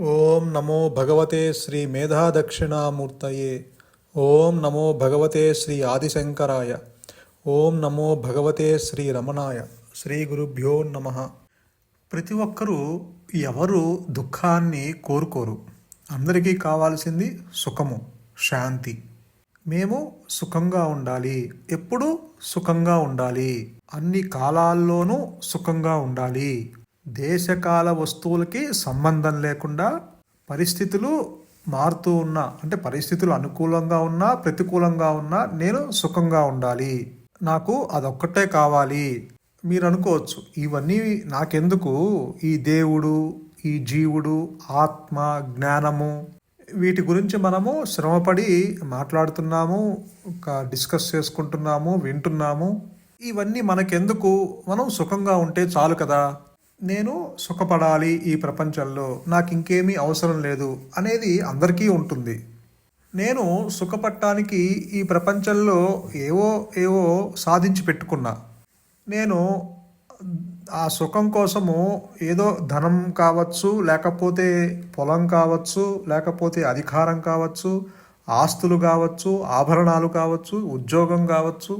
ఓం నమో భగవతే శ్రీ మేధాదక్షిణామూర్తయే. ఓం నమో భగవతే శ్రీ ఆదిశంకరాయ. ఓం నమో భగవతే శ్రీ రమణాయ. శ్రీ గురుభ్యో నమ. ప్రతి ఒక్కరూ ఎవరు దుఃఖాన్ని కోరుకోరు. అందరికీ కావాల్సింది సుఖము శాంతి. మేము సుఖంగా ఉండాలి. ఎప్పుడూ సుఖంగా ఉండాలి. అన్ని కాలాల్లోనూ సుఖంగా ఉండాలి. దేశకాల వస్తువులకి సంబంధం లేకుండా పరిస్థితులు మారుతూ ఉన్నా అంటే పరిస్థితులు అనుకూలంగా ఉన్నా ప్రతికూలంగా ఉన్నా నేను సుఖంగా ఉండాలి. నాకు అదొక్కటే కావాలి. మీరు అనుకోవచ్చు ఇవన్నీ నాకెందుకు? ఈ దేవుడు ఈ జీవుడు ఆత్మ జ్ఞానము వీటి గురించి మనము శ్రమపడి మాట్లాడుతున్నాము ఒక డిస్కస్ చేసుకుంటున్నాము వింటున్నాము. ఇవన్నీ మనకెందుకు? మనం సుఖంగా ఉంటే చాలు కదా. నేను సుఖపడాలి ఈ ప్రపంచంలో నాకు ఇంకేమీ అవసరం లేదు అనేది అందరికీ ఉంటుంది. నేను సుఖపడటానికి ఈ ప్రపంచంలో ఏవో ఏవో సాధించి పెట్టుకున్నా. నేను ఆ సుఖం కోసము ఏదో ధనం కావచ్చు లేకపోతే పొలం కావచ్చు లేకపోతే అధికారం కావచ్చు ఆస్తులు కావచ్చు ఆభరణాలు కావచ్చు ఉద్యోగం కావచ్చు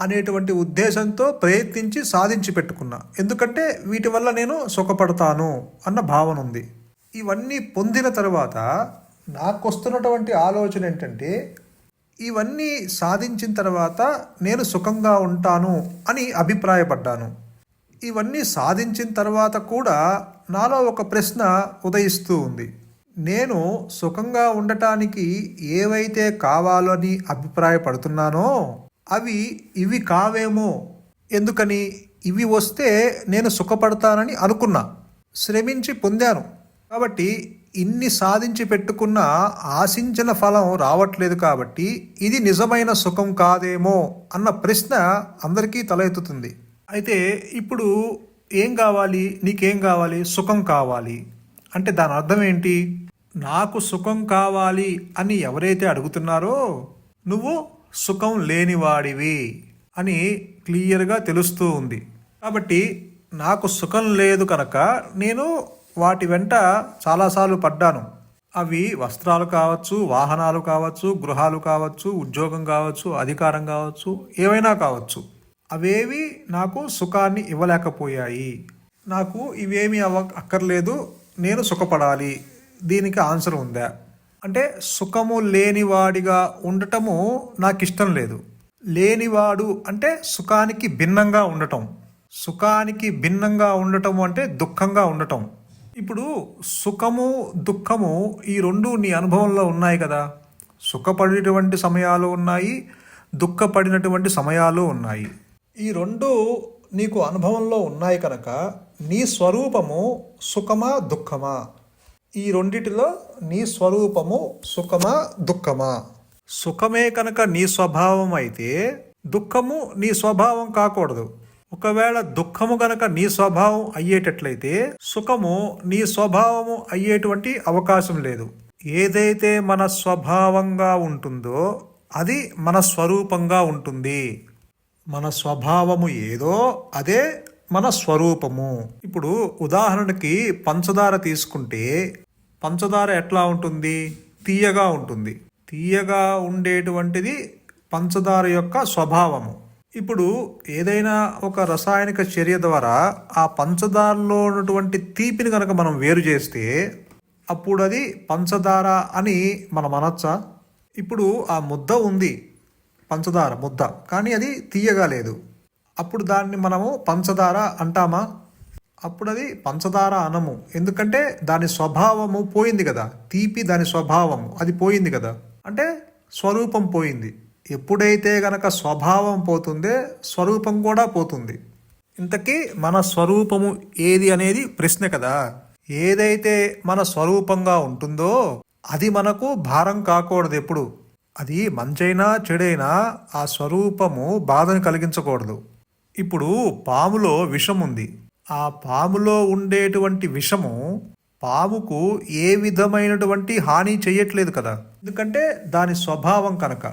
అనేటువంటి ఉద్దేశంతో ప్రయత్నించి సాధించి పెట్టుకున్నా. ఎందుకంటే వీటి వల్ల నేను సుఖపడతాను అన్న భావన ఉంది. ఇవన్నీ పొందిన తర్వాత నాకు వస్తున్నటువంటి ఆలోచన ఏంటంటే ఇవన్నీ సాధించిన తర్వాత నేను సుఖంగా ఉంటాను అని అభిప్రాయపడ్డాను. ఇవన్నీ సాధించిన తర్వాత కూడా నాలో ఒక ప్రశ్న ఉదయిస్తూ ఉంది. నేను సుఖంగా ఉండటానికి ఏవైతే కావాలని అభిప్రాయపడుతున్నానో అవి ఇవి కావేమో. ఎందుకని? ఇవి వస్తే నేను సుఖపడతానని అనుకున్నా. శ్రమించి పొందాను. కాబట్టి ఇన్ని సాధించి పెట్టుకున్న ఆశించిన ఫలం రావట్లేదు కాబట్టి ఇది నిజమైన సుఖం కాదేమో అన్న ప్రశ్న అందరికీ తల ఎత్తుతుంది. అయితే ఇప్పుడు ఏం కావాలి? నీకేం కావాలి? సుఖం కావాలి. అంటే దాని అర్థం ఏంటి? నాకు సుఖం కావాలి అని ఎవరైతే అడుగుతున్నారో నువ్వు సుఖం లేనివాడివి అని క్లియర్గా తెలుస్తూ ఉంది. కాబట్టి నాకు సుఖం లేదు కనుక నేను వాటి వెంట చాలాసార్లు పడ్డాను. అవి వస్త్రాలు కావచ్చు వాహనాలు కావచ్చు గృహాలు కావచ్చు ఉద్యోగం కావచ్చు అధికారం కావచ్చు ఏవైనా కావచ్చు. అవేవి నాకు సుఖాన్ని ఇవ్వలేకపోయాయి. నాకు ఇవేమీ అవ అక్కర్లేదు. నేను సుఖపడాలి. దీనికి ఆన్సర్ ఉందా? అంటే సుఖము లేనివాడిగా ఉండటము నాకు ఇష్టం లేదు. లేనివాడు అంటే సుఖానికి భిన్నంగా ఉండటం. సుఖానికి భిన్నంగా ఉండటం అంటే దుఃఖంగా ఉండటం. ఇప్పుడు సుఖము దుఃఖము ఈ రెండు నీ అనుభవంలో ఉన్నాయి కదా. సుఖపడినటువంటి సమయాలు ఉన్నాయి దుఃఖపడినటువంటి సమయాలు ఉన్నాయి. ఈ రెండు నీకు అనుభవంలో ఉన్నాయి కనుక నీ స్వరూపము సుఖమా దుఃఖమా? ఈ రెండిటిలో నీ స్వరూపము సుఖమా దుఃఖమా? సుఖమే కనుక నీ స్వభావం అయితే దుఃఖము నీ స్వభావం కాకూడదు. ఒకవేళ దుఃఖము గనక నీ స్వభావం అయ్యేటట్లయితే సుఖము నీ స్వభావము అయ్యేటువంటి అవకాశం లేదు. ఏదైతే మన స్వభావంగా ఉంటుందో అది మన స్వరూపంగా ఉంటుంది. మన స్వభావము ఏదో అదే మన స్వరూపము. ఇప్పుడు ఉదాహరణకి పంచదార తీసుకుంటే పంచదార ఎట్లా ఉంటుంది? తీయగా ఉంటుంది. తీయగా ఉండేటువంటిది పంచదార యొక్క స్వభావము. ఇప్పుడు ఏదైనా ఒక రసాయనిక చర్య ద్వారా ఆ పంచదారలో ఉన్నటువంటి తీపిని కనుక మనం వేరు చేస్తే అప్పుడు అది పంచదార అని మనం అనొచ్చా? ఇప్పుడు ఆ ముద్ద ఉంది. పంచదార ముద్ద. కానీ అది తీయగా లేదు. అప్పుడు దాన్ని మనము పంచదార అంటామా? అప్పుడు అది పంచదార అనము. ఎందుకంటే దాని స్వభావము పోయింది కదా. తీపి దాని స్వభావము. అది పోయింది కదా. అంటే స్వరూపం పోయింది. ఎప్పుడైతే గనక స్వభావం పోతుందే స్వరూపం కూడా పోతుంది. ఇంతకీ మన స్వరూపము ఏది అనేది ప్రశ్న కదా. ఏదైతే మన స్వరూపంగా ఉంటుందో అది మనకు భారం కాకూడదు ఎప్పుడు. అది మంచైనా చెడైనా ఆ స్వరూపము బాధను కలిగించకూడదు. ఇప్పుడు పాములో విషం ఉంది ఆ పాములో ఉండేటువంటి విషము పాముకు ఏ విధమైనటువంటి హాని చేయట్లేదు కదా. ఎందుకంటే దాని స్వభావం కనుక.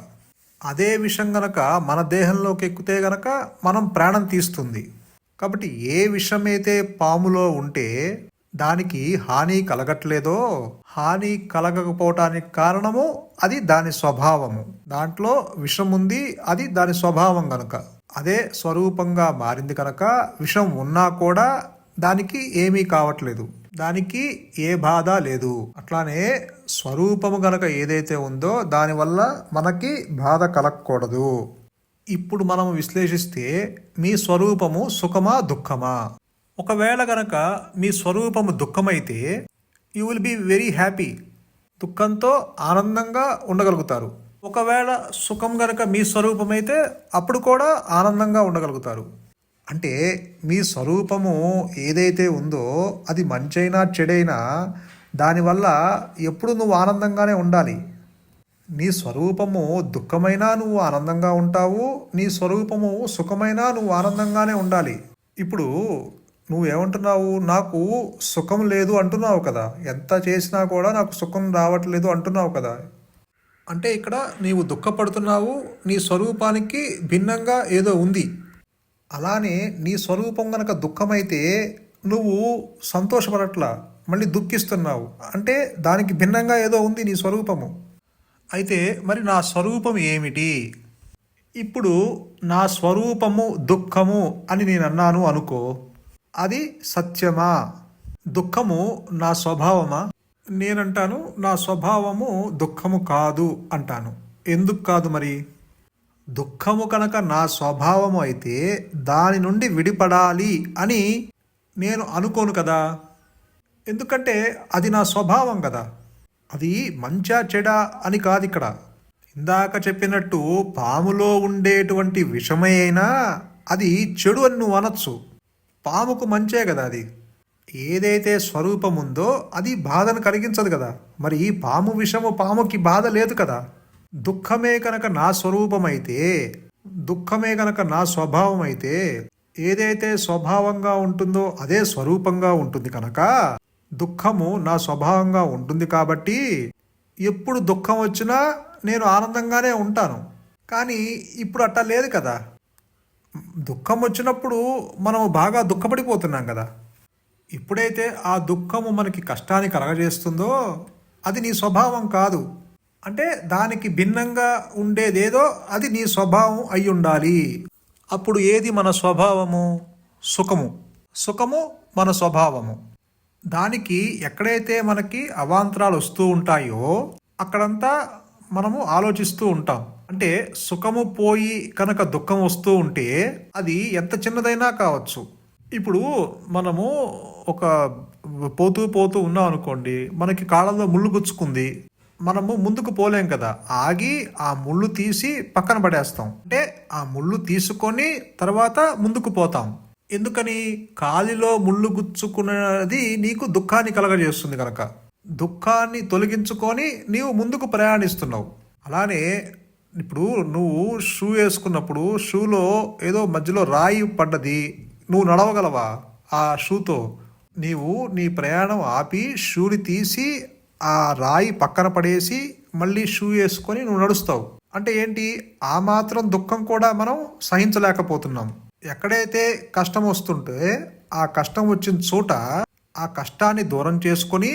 అదే విషం గనక మన దేహంలోకి ఎక్కితే గనక మనం ప్రాణం తీస్తుంది. కాబట్టి ఏ విషమైతే పాములో ఉంటే దానికి హాని కలగట్లేదో హాని కలగకపోవటానికి కారణము అది దాని స్వభావము. దాంట్లో విషం ఉంది అది దాని స్వభావం గనక. అదే స్వరూపంగా మారింది కనుక విషం ఉన్నా కూడా దానికి ఏమీ కావట్లేదు. దానికి ఏ బాధ లేదు. అట్లానే స్వరూపము గనక ఏదైతే ఉందో దానివల్ల మనకి బాధ కలగకూడదు. ఇప్పుడు మనం విశ్లేషిస్తే మీ స్వరూపము సుఖమా దుఃఖమా? ఒకవేళ గనక మీ స్వరూపము దుఃఖమైతే you will be very happy దుఃఖంతో ఆనందంగా ఉండగలుగుతారు. ఒకవేళ సుఖం గనక మీ స్వరూపమైతే అప్పుడు కూడా ఆనందంగా ఉండగలుగుతారు. అంటే మీ స్వరూపము ఏదైతే ఉందో అది మంచైనా చెడైనా దానివల్ల ఎప్పుడు నువ్వు ఆనందంగానే ఉండాలి. నీ స్వరూపము దుఃఖమైనా నువ్వు ఆనందంగా ఉంటావు నీ స్వరూపము సుఖమైనా నువ్వు ఆనందంగానే ఉండాలి. ఇప్పుడు నువ్వేమంటున్నావు? నాకు సుఖం లేదు అంటున్నావు కదా. ఎంత చేసినా కూడా నాకు సుఖం రావట్లేదు అంటున్నావు కదా. అంటే ఇక్కడ నీవు దుఃఖపడుతున్నావు నీ స్వరూపానికి భిన్నంగా ఏదో ఉంది. అలానే నీ స్వరూపం గనక దుఃఖమైతే నువ్వు సంతోషపడట్లా మళ్ళీ దుఃఖిస్తున్నావు. అంటే దానికి భిన్నంగా ఏదో ఉంది నీ స్వరూపము. అయితే మరి నా స్వరూపం ఏమిటి? ఇప్పుడు నా స్వరూపము దుఃఖము అని నేను అన్నాను అనుకో అది సత్యమా? దుఃఖము నా స్వభావమా? నేనంటాను నా స్వభావము దుఃఖము కాదు అంటాను. ఎందుకు కాదు మరి? దుఃఖము కనుక నా స్వభావము అయితే దాని నుండి విడిపడాలి అని నేను అనుకోను కదా. ఎందుకంటే అది నా స్వభావం కదా. అది మంచా చెడా అని కాదు ఇక్కడ. ఇందాక చెప్పినట్టు పాములో ఉండేటువంటి విషమే అయినా అది చెడు అని నువ్వు అనొచ్చు. పాముకు మంచే కదా అది. ఏదైతే స్వరూపం ఉందో అది బాధను కలిగించదు కదా. మరి ఈ పాము విషము పాముకి బాధ లేదు కదా. దుఃఖమే కనుక నా స్వరూపం అయితే దుఃఖమే కనుక నా స్వభావం అయితే ఏదైతే స్వభావంగా ఉంటుందో అదే స్వరూపంగా ఉంటుంది కనుక దుఃఖము నా స్వభావంగా ఉంటుంది కాబట్టి ఎప్పుడు దుఃఖం వచ్చినా నేను ఆనందంగానే ఉంటాను. కానీ ఇప్పుడు అట్టా లేదు కదా. దుఃఖం వచ్చినప్పుడు మనం బాగా దుఃఖపడిపోతున్నాం కదా. ఎప్పుడైతే ఆ దుఃఖము మనకి కష్టాన్ని కలగజేస్తుందో అది నీ స్వభావం కాదు. అంటే దానికి భిన్నంగా ఉండేదేదో అది నీ స్వభావం అయి ఉండాలి. అప్పుడు ఏది మన స్వభావము? సుఖము. సుఖము మన స్వభావము. దానికి ఎక్కడైతే మనకి అవాంతరాలు వస్తూ ఉంటాయో అక్కడంతా మనము ఆలోచిస్తూ ఉంటాం. అంటే సుఖము పోయి కనుక దుఃఖం వస్తూ ఉంటే అది ఎంత చిన్నదైనా కావచ్చు. ఇప్పుడు మనము ఒక పోతూ పోతూ ఉన్నాం అనుకోండి మనకి కాళ్ళలో ముళ్ళు గుచ్చుకుంది మనము ముందుకు పోలేం కదా. ఆగి ఆ ముళ్ళు తీసి పక్కన పడేస్తాం. అంటే ఆ ముళ్ళు తీసుకొని తర్వాత ముందుకు పోతాం. ఎందుకని? కాలిలో ముళ్ళు గుచ్చుకున్నది నీకు దుఃఖాన్ని కలగజేస్తుంది కనుక. దుఃఖాన్ని తొలగించుకొని నీవు ముందుకు ప్రయాణిస్తున్నావు. అలానే ఇప్పుడు నువ్వు షూ వేసుకున్నప్పుడు షూలో ఏదో మధ్యలో రాయి పడ్డది నువ్వు నడవగలవా ఆ షూతో? నీవు నీ ప్రయాణం ఆపి షూని తీసి ఆ రాయి పక్కన పడేసి మళ్ళీ షూ వేసుకొని నువ్వు నడుస్తావు. అంటే ఏంటి? ఆ మాత్రం దుఃఖం కూడా మనం సహించలేకపోతున్నాం. ఎక్కడైతే కష్టం వస్తుంటే ఆ కష్టం వచ్చిన చోట ఆ కష్టాన్ని దూరం చేసుకొని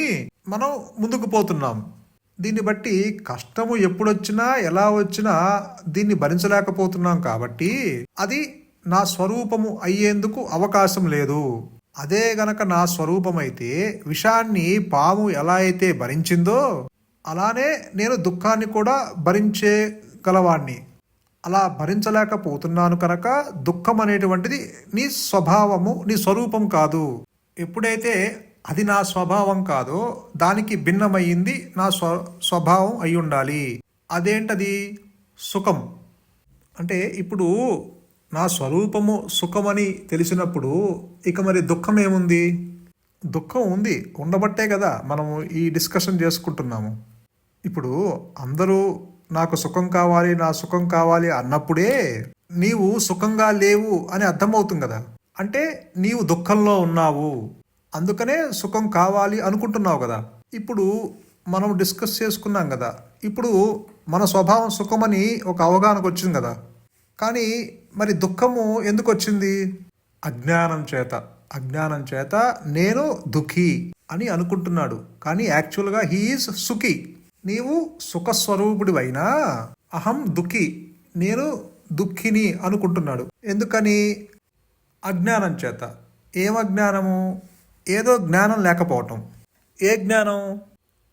మనం ముందుకు పోతున్నాం. దీన్ని బట్టి కష్టము ఎప్పుడొచ్చినా ఎలా వచ్చినా దీన్ని భరించలేకపోతున్నాం కాబట్టి అది నా స్వరూపము అయ్యేందుకు అవకాశం లేదు. అదే గనక నా స్వరూపమైతే విషాన్ని పాము ఎలా అయితే భరించిందో అలానే నేను దుఃఖాన్ని కూడా భరించే గలవాణ్ణి అలా భరించలేకపోతున్నాను కనుక దుఃఖం అనేటువంటిది నీ స్వభావము నీ స్వరూపం కాదు. ఎప్పుడైతే అది నా స్వభావం కాదో దానికి భిన్నమయ్యింది నా స్వ స్వభావం అయి ఉండాలి అదేంటది? సుఖం. అంటే ఇప్పుడు నా స్వరూపము సుఖమని తెలిసినప్పుడు ఇక మరి దుఃఖం ఏముంది? దుఃఖం ఉంది ఉండబట్టే కదా మనము ఈ డిస్కషన్ చేసుకుంటున్నాము. ఇప్పుడు అందరూ నాకు సుఖం కావాలి నా సుఖం కావాలి అన్నప్పుడే నీవు సుఖంగా లేవు అని అర్థమవుతుంది కదా. అంటే నీవు దుఃఖంలో ఉన్నావు అందుకనే సుఖం కావాలి అనుకుంటున్నావు కదా. ఇప్పుడు మనం డిస్కస్ చేసుకున్నాం కదా. ఇప్పుడు మన స్వభావం సుఖమని ఒక అవగాహనకు వచ్చింది కదా. కానీ మరి దుఃఖము ఎందుకు వచ్చింది అజ్ఞానం చేత. అజ్ఞానం చేత నేను దుఃఖీ అని అనుకుంటున్నాడు. కానీ యాక్చువల్గా హీఈస్ సుఖి. నీవు సుఖస్వరూపుడివైనా అహం దుఃఖి. నేను దుఃఖిని అనుకుంటున్నాడు. ఎందుకని? అజ్ఞానం చేత. ఏం అజ్ఞానము? ఏదో జ్ఞానం లేకపోవటం. ఏ జ్ఞానం?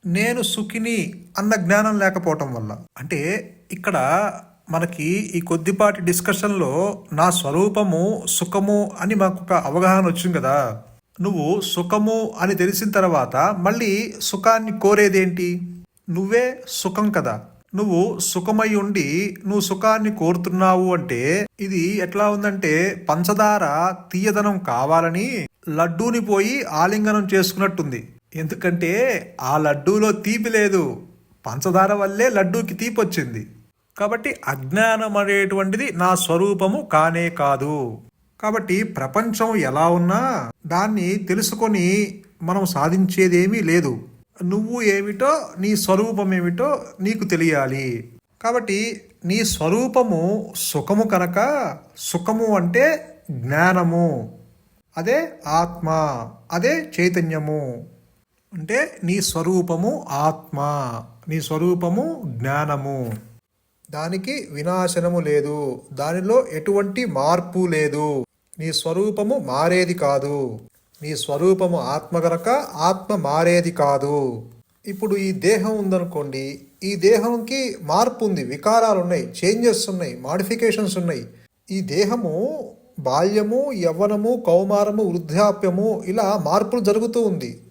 నేను సుఖిని అన్న జ్ఞానం లేకపోవటం వల్ల. అంటే ఇక్కడ మనకి ఈ కొద్దిపాటి డిస్కషన్లో నా స్వరూపము సుఖము అని మాకు ఒక అవగాహన వచ్చింది కదా. నువ్వు సుఖము అని తెలిసిన తర్వాత మళ్ళీ సుఖాన్ని కోరేదేంటి? నువ్వే సుఖం కదా. నువ్వు సుఖమై ఉండి నువ్వు సుఖాన్ని కోరుతున్నావు అంటే ఇది ఎట్లా ఉందంటే పంచదార తీయదనం కావాలని లడ్డూని పోయి ఆలింగనం చేసుకున్నట్టుంది. ఎందుకంటే ఆ లడ్డూలో తీపి లేదు. పంచదార వల్లే లడ్డూకి తీపి వచ్చింది కాబట్టి అజ్ఞానం అనేటువంటిది నా స్వరూపము కానే కాదు. కాబట్టి ప్రపంచం ఎలా ఉన్నా దాన్ని తెలుసుకొని మనం సాధించేదేమీ లేదు. నువ్వు ఏమిటో నీ స్వరూపం ఏమిటో నీకు తెలియాలి. కాబట్టి నీ స్వరూపము సుఖము కనుక సుఖము అంటే జ్ఞానము. అదే ఆత్మ అదే చైతన్యము. అంటే నీ స్వరూపము ఆత్మ నీ స్వరూపము జ్ఞానము. దానికి వినాశనము లేదు. దానిలో ఎటువంటి మార్పు లేదు. నీ స్వరూపము మారేది కాదు. నీ స్వరూపము ఆత్మ గనక ఆత్మ మారేది కాదు. ఇప్పుడు ఈ దేహం ఉందనుకోండి ఈ దేహంకి మార్పు ఉంది వికారాలు ఉన్నాయి చేంజెస్ ఉన్నాయి మాడిఫికేషన్స్ ఉన్నాయి. ఈ దేహము బాల్యము యవ్వనము కౌమారము వృద్ధాప్యము ఇలా మార్పులు జరుగుతూ ఉంది.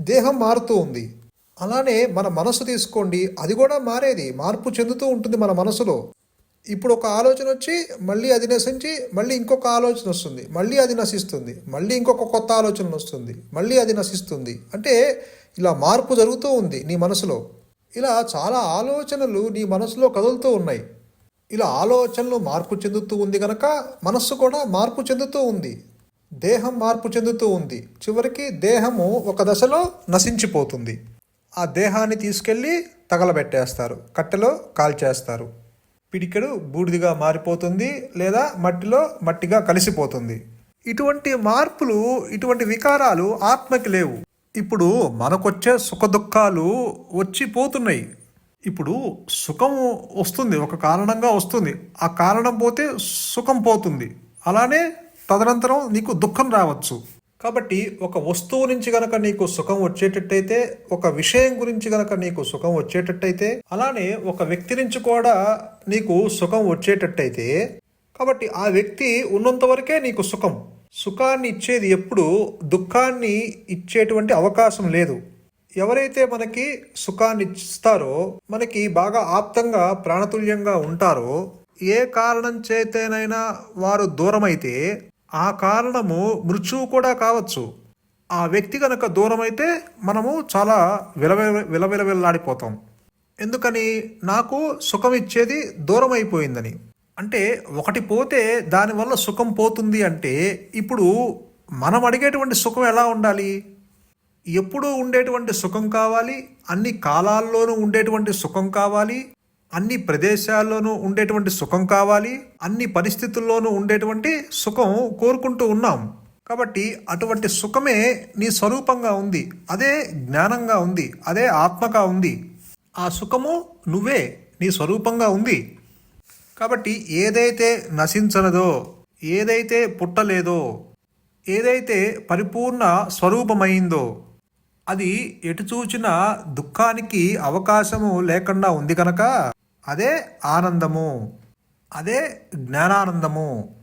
దేహం మారుతూ ఉంది. అలానే మన మనసు తీసుకోండి. అది కూడా మారేది. మార్పు చెందుతూ ఉంటుంది మన మనసులో. ఇప్పుడు ఒక ఆలోచన వచ్చి మళ్ళీ అది నశించి మళ్ళీ ఇంకొక ఆలోచన వస్తుంది. మళ్ళీ అది నశిస్తుంది. మళ్ళీ ఇంకొక కొత్త ఆలోచన వస్తుంది. మళ్ళీ అది నశిస్తుంది. అంటే ఇలా మార్పు జరుగుతూ ఉంది నీ మనసులో. ఇలా చాలా ఆలోచనలు నీ మనసులో కదులుతూ ఉన్నాయి. ఇలా ఆలోచనలు మార్పు చెందుతూ ఉంది కనుక మనస్సు కూడా మార్పు చెందుతూ ఉంది. దేహం మార్పు చెందుతూ ఉంది. చివరికి దేహము ఒక దశలో నశించిపోతుంది. ఆ దేహాన్ని తీసుకెళ్ళి తగలబెట్టేస్తారు కట్టెలో కాల్చేస్తారు. పిడికెడు బూడిదిగా మారిపోతుంది లేదా మట్టిలో మట్టిగా కలిసిపోతుంది. ఇటువంటి మార్పులు ఇటువంటి వికారాలు ఆత్మకి లేవు. ఇప్పుడు మనకొచ్చే సుఖ దుఃఖాలు వచ్చి పోతున్నాయి ఇప్పుడు సుఖం వస్తుంది ఒక కారణంగా వస్తుంది. ఆ కారణం పోతే సుఖం పోతుంది. అలానే తదనంతరం నీకు దుఃఖం రావచ్చు. కాబట్టి ఒక వస్తువు నుంచి గనక నీకు సుఖం వచ్చేటట్టయితే ఒక విషయం గురించి గనక నీకు సుఖం వచ్చేటట్టయితే అలానే ఒక వ్యక్తి నుంచి కూడా నీకు సుఖం వచ్చేటట్టయితే కాబట్టి ఆ వ్యక్తి ఉన్నంత వరకే నీకు సుఖం. సుఖాన్ని ఇచ్చేది ఎప్పుడు దుఃఖాన్ని ఇచ్చేటువంటి అవకాశం లేదు. ఎవరైతే మనకి సుఖాన్ని ఇస్తారో మనకి బాగా ఆప్తంగా ప్రాణతుల్యంగా ఉంటారో ఏ కారణం చేతనైనా వారు దూరమైతే ఆ కారణము మృత్యువు కూడా కావచ్చు. ఆ వ్యక్తి కనుక దూరమైతే మనము చాలా విలవిల విలవిలవిల్లాడిపోతాం. ఎందుకని? నాకు సుఖం ఇచ్చేది దూరం అయిపోయిందని అంటే ఒకటి పోతే దానివల్ల సుఖం పోతుంది అంటే ఇప్పుడు మనం అడిగేటువంటి సుఖం ఎలా ఉండాలి? ఎప్పుడూ ఉండేటువంటి సుఖం కావాలి? అన్ని కాలాల్లోనూ ఉండేటువంటి సుఖం కావాలి? అన్ని ప్రదేశాల్లోనూ ఉండేటువంటి సుఖం కావాలి అన్ని పరిస్థితుల్లోనూ ఉండేటువంటి సుఖం కోరుకుంటూ ఉన్నాం. కాబట్టి అటువంటి సుఖమే నీ స్వరూపంగా ఉంది అదే జ్ఞానంగా ఉంది అదే ఆత్మగా ఉంది. ఆ సుఖము నువ్వే నీ స్వరూపంగా ఉంది. కాబట్టి ఏదైతే నశించనదో ఏదైతే పుట్టలేదో ఏదైతే పరిపూర్ణ స్వరూపమైందో అది ఎటు చూచినా దుఃఖానికి అవకాశము లేకుండా ఉంది కనుక అదే ఆనందము అదే జ్ఞానానందము.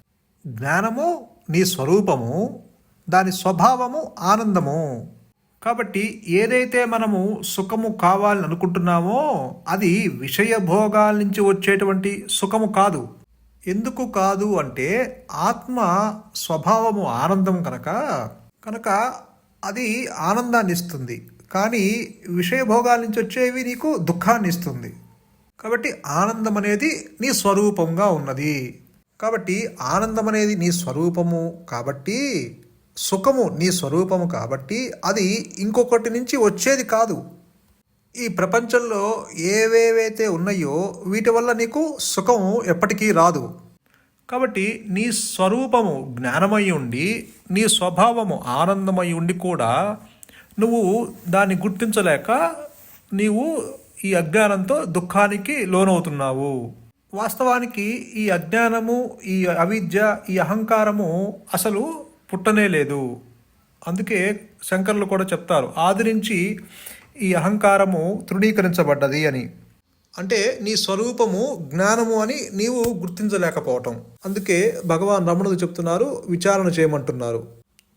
జ్ఞానము నీ స్వరూపము దాని స్వభావము ఆనందము. కాబట్టి ఏదైతే మనము సుఖము కావాలని అనుకుంటున్నామో అది విషయ భోగాల నుంచి వచ్చేటువంటి సుఖము కాదు. ఎందుకు కాదు అంటే ఆత్మ స్వభావము ఆనందం కనుక కనుక అది ఆనందాన్ని ఇస్తుంది కానీ విషయ భోగాల నుంచి వచ్చేవి నీకు దుఃఖాన్ని ఇస్తుంది కాబట్టి ఆనందం అనేది నీ స్వరూపంగా ఉన్నది. కాబట్టి ఆనందం అనేది నీ స్వరూపము కాబట్టి సుఖము నీ స్వరూపము కాబట్టి అది ఇంకొకటి నుంచి వచ్చేది కాదు. ఈ ప్రపంచంలో ఏవేవైతే ఉన్నాయో వీటి వల్ల నీకు సుఖము ఎప్పటికీ రాదు. కాబట్టి నీ స్వరూపము జ్ఞానమై ఉండి నీ స్వభావము ఆనందమై ఉండి కూడా నువ్వు దాన్ని గుర్తించలేక నీవు ఈ అజ్ఞానంతో దుఃఖానికి లోనవుతున్నావు. వాస్తవానికి ఈ అజ్ఞానము ఈ అవిద్య ఈ అహంకారము అసలు పుట్టనే లేదు. అందుకే శంకర్లు కూడా చెప్తారు ఆది నుంచి ఈ అహంకారము తృణీకరించబడ్డది అని. అంటే నీ స్వరూపము జ్ఞానము అని నీవు గుర్తించలేకపోవటం. అందుకే భగవాన్ రమణుడు చెప్తున్నారు విచారణ చేయమంటున్నారు.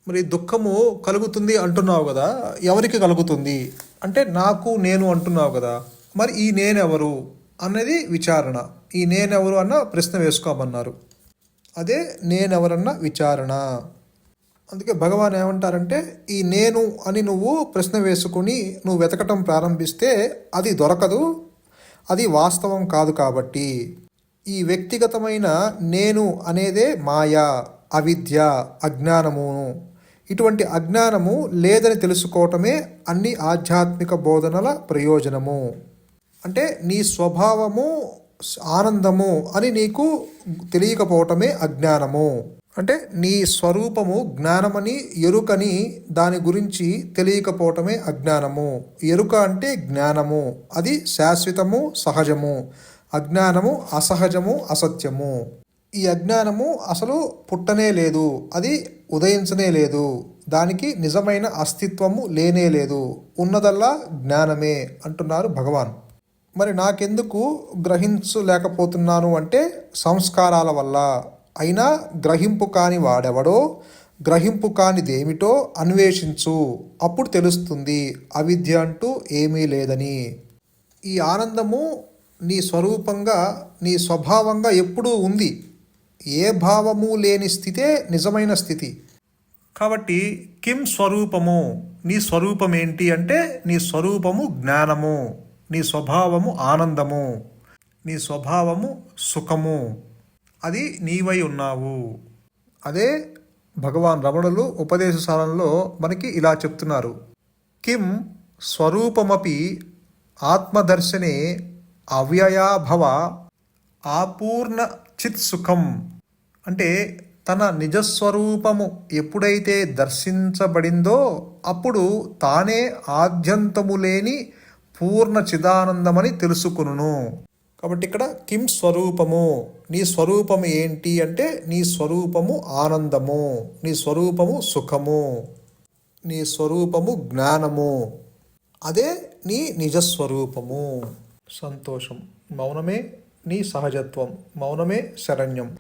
మరి దుఃఖము కలుగుతుంది అంటున్నావు కదా ఎవరికి కలుగుతుంది? అంటే నాకు నేను అంటున్నావు కదా. మరి ఈ నేనెవరు అన్నది విచారణ. ఈ నేనెవరు అన్న ప్రశ్న వేసుకోమన్నారు. అదే నేనెవరన్న విచారణ. అందుకే భగవాన్ ఏమంటారంటే ఈ నేను అని నువ్వు ప్రశ్న వేసుకుని నువ్వు వెతకటం ప్రారంభిస్తే అది దొరకదు అది వాస్తవం కాదు కాబట్టి. ఈ వ్యక్తిగతమైన నేను అనేదే మాయ అవిద్య అజ్ఞానము. ఇటువంటి అజ్ఞానము లేదని తెలుసుకోవటమే అన్ని ఆధ్యాత్మిక బోధనల ప్రయోజనము. అంటే నీ స్వభావము ఆనందము అని నీకు తెలియకపోవటమే అజ్ఞానము. అంటే నీ స్వరూపము జ్ఞానమని ఎరుకని దాని గురించి తెలియకపోవటమే అజ్ఞానము. ఎరుక అంటే జ్ఞానము. అది శాశ్వతము సహజము. అజ్ఞానము అసహజము అసత్యము. ఈ అజ్ఞానము అసలు పుట్టనే లేదు. అది ఉదయించనే లేదు. దానికి నిజమైన అస్తిత్వము లేనే లేదు. ఉన్నదల్లా జ్ఞానమే అంటున్నారు భగవాన్. మరి నాకెందుకు గ్రహించలేకపోతున్నాను అంటే సంస్కారాల వల్ల. అయినా గ్రహింపు కాని వాడెవడో గ్రహింపు కానిదేమిటో అన్వేషించు. అప్పుడు తెలుస్తుంది అవిద్య అంటూ ఏమీ లేదని. ఈ ఆనందము నీ స్వరూపంగా నీ స్వభావంగా ఎప్పుడూ ఉంది. ఏ భావము లేని స్థితే నిజమైన స్థితి. కాబట్టి కిం స్వరూపము? నీ స్వరూపం ఏంటి అంటే నీ స్వరూపము జ్ఞానము. నీ స్వభావము ఆనందము నీ స్వభావము సుఖము అది నీవై ఉన్నావు. అదే భగవాన్ రమణులు ఉపదేశశాలంలో మనకి ఇలా చెప్తున్నారు. కిం స్వరూపమపి ఆత్మదర్శనే అవ్యయాభవ ఆపూర్ణ చిత్సుఖం అంటే తన నిజస్వరూపము ఎప్పుడైతే దర్శించబడిందో అప్పుడు తానే ఆద్యంతము లేని పూర్ణ చిదానందమని తెలుసుకును కాబట్టి ఇక్కడ కిం స్వరూపము. నీ స్వరూపము ఏంటి అంటే నీ స్వరూపము ఆనందము. నీ స్వరూపము సుఖము. నీ స్వరూపము జ్ఞానము. అదే నీ నిజస్వరూపము. సంతోషం. మౌనమే నీ సహజత్వం. మౌనమే శరణ్యం.